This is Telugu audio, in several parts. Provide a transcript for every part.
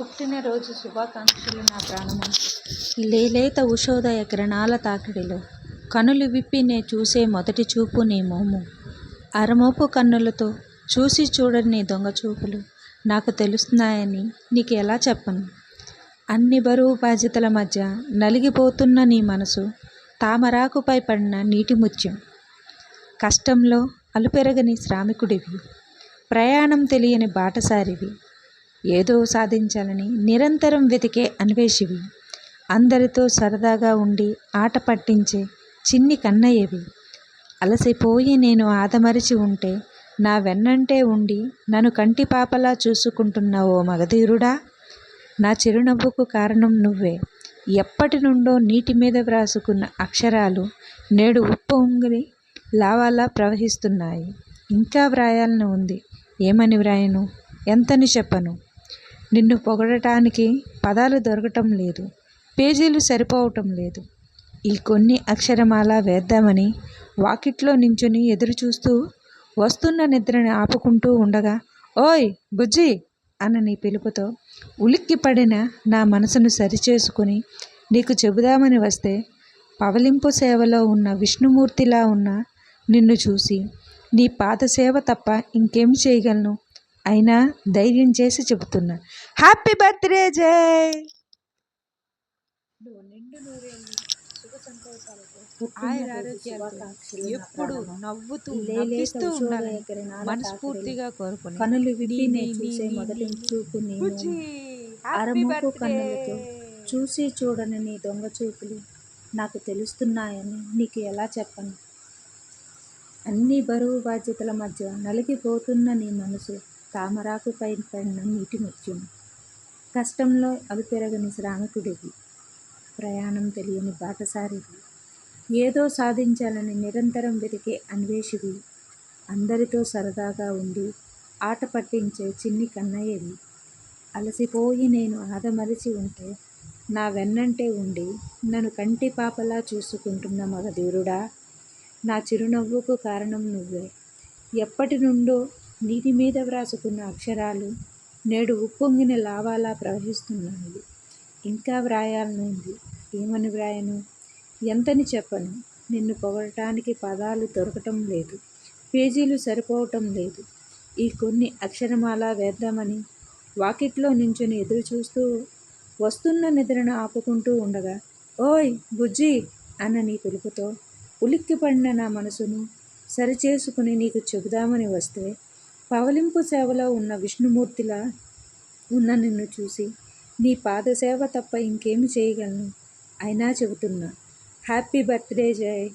పుట్టినరోజు శుభాకాంక్షలు నా ప్రాణమా? లేలేత ఉషోదయ కిరణాల తాకిడిలో కనులు విప్పి నే చూసే మొదటి చూపు నీ మోము. అరమోపు కన్నులతో చూసి చూడని నీ దొంగ చూపులు నాకు తెలుస్తున్నాయని నీకు ఎలా చెప్పను? అన్ని బరువు బాధ్యతల మధ్య నలిగిపోతున్న నీ మనసు తామరాకుపై పడిన నీటి ముత్యం. కష్టంలో అలుపెరగని శ్రామికుడివి. ప్రయాణం తెలియని బాటసారివి. ఏదో సాధించాలని నిరంతరం వెతికే అన్వేషివి. అందరితో సరదాగా ఉండి ఆట పట్టించే చిన్ని కన్నయ్యవి. అలసిపోయి నేను ఆదమరిచి ఉంటే నా వెన్నంటే ఉండి నన్ను కంటి పాపలా చూసుకుంటున్న ఓ మగధీరుడా? నా చిరునవ్వుకు కారణం నువ్వే. ఎప్పటి నుండో నీటి మీద వ్రాసుకున్న అక్షరాలు నేడు ఉప్పు ఉంగిలి లావాలా ప్రవహిస్తున్నాయి. ఇంకా వ్రాయాలని ఉంది. ఏమని వ్రాయను? ఎంతని చెప్పను? నిన్ను పొగడటానికి పదాలు దొరకటం లేదు పేజీలు సరిపోవటం లేదు. ఈ కొన్ని అక్షరమాల వేద్దామని వాకిట్లో నించుని ఎదురు చూస్తూ వస్తున్న నిద్రని ఆపుకుంటూ ఉండగా ఓయ్ బుజ్జి! అన్న నీ పిలుపుతో ఉలిక్కిపడిన నా మనసును సరిచేసుకుని నీకు చెబుదామని వస్తే పవలింపు సేవలో ఉన్న విష్ణుమూర్తిలా ఉన్న నిన్ను చూసి నీ పాత సేవ తప్ప ఇంకేం చేయగలను? అయినా ధైర్యం చేసి చెబుతున్నా. హ్యాపీ బర్త్డే జై! ఎప్పుడు నవ్వుతూ నవ్విస్తూ ఉండాలని మనస్ఫూర్తిగా కోరుకుని కనులు మొదటి కన్నులతో చూసి చూడని నీ దొంగ చూపులు నాకు తెలుస్తున్నాయని నీకు ఎలా చెప్పను? అన్ని బరువు బాధ్యతల మధ్య నలిగిపోతున్న నీ మనసు తామరాకుపై పడిన నీటి ముత్యం కష్టంలో అవి పెరగని శ్రామికుడివి. ప్రయాణం తెలియని బాటసారివి. ఏదో సాధించాలని నిరంతరం వెతికే అన్వేషివి. అందరితో సరదాగా ఉండి ఆట పట్టించే చిన్ని కన్నయ్యవి. అలసిపోయి నేను ఆదమరిచి ఉంటే నా వెన్నంటే ఉండి నన్ను కంటి పాపలా చూసుకుంటున్న మగధీరుడా నా చిరునవ్వుకు కారణం నువ్వే. ఎప్పటి నుండో నీటి మీద వ్రాసుకున్న అక్షరాలు నేడు ఉప్పొంగిన లావాలా ప్రవహిస్తున్నాయి. ఇంకా వ్రాయాలనుంది ఏమని వ్రాయను? ఎంతని చెప్పను? నిన్ను పొగడటానికి పదాలు దొరకటం లేదు. పేజీలు సరిపోవటం లేదు. ఈ కొన్ని అక్షరమాల వేద్దామని వాకిట్లో నించుని ఎదురు చూస్తూ వస్తున్న నిద్రను ఆపుకుంటూ ఉండగా ఓయ్ బుజ్జి! అన్న నీ పిలుపుతో ఉలిక్కిపడిన నా మనసును సరిచేసుకుని నీకు చెబుదామని వస్తే పవలింపు సేవలో ఉన్న విష్ణుమూర్తిలా ఉన్న నిన్ను చూసి నీ పాదసేవ తప్ప ఇంకేమి చేయగలను? అయినా చెబుతున్నా హ్యాపీ బర్త్డే జయ్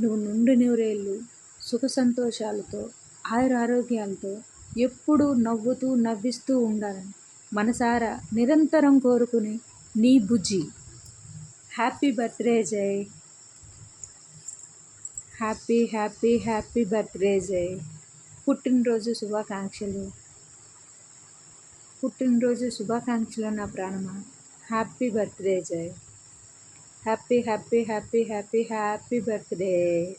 నువ్వు నుండి నూరేళ్ళు సుఖ సంతోషాలతో ఆయురారోగ్యాలతో ఎప్పుడూ నవ్వుతూ నవ్విస్తూ ఉండాలని మనసారా నిరంతరం కోరుకునే నీ బుజ్జి. Happy birthday Jai. Happy happy happy birthday Jai పుట్టినరోజు శుభాకాంక్షలు. పుట్టినరోజు శుభాకాంక్షలు నా ప్రాణమా. Happy birthday Jai happy happy happy happy happy birthday.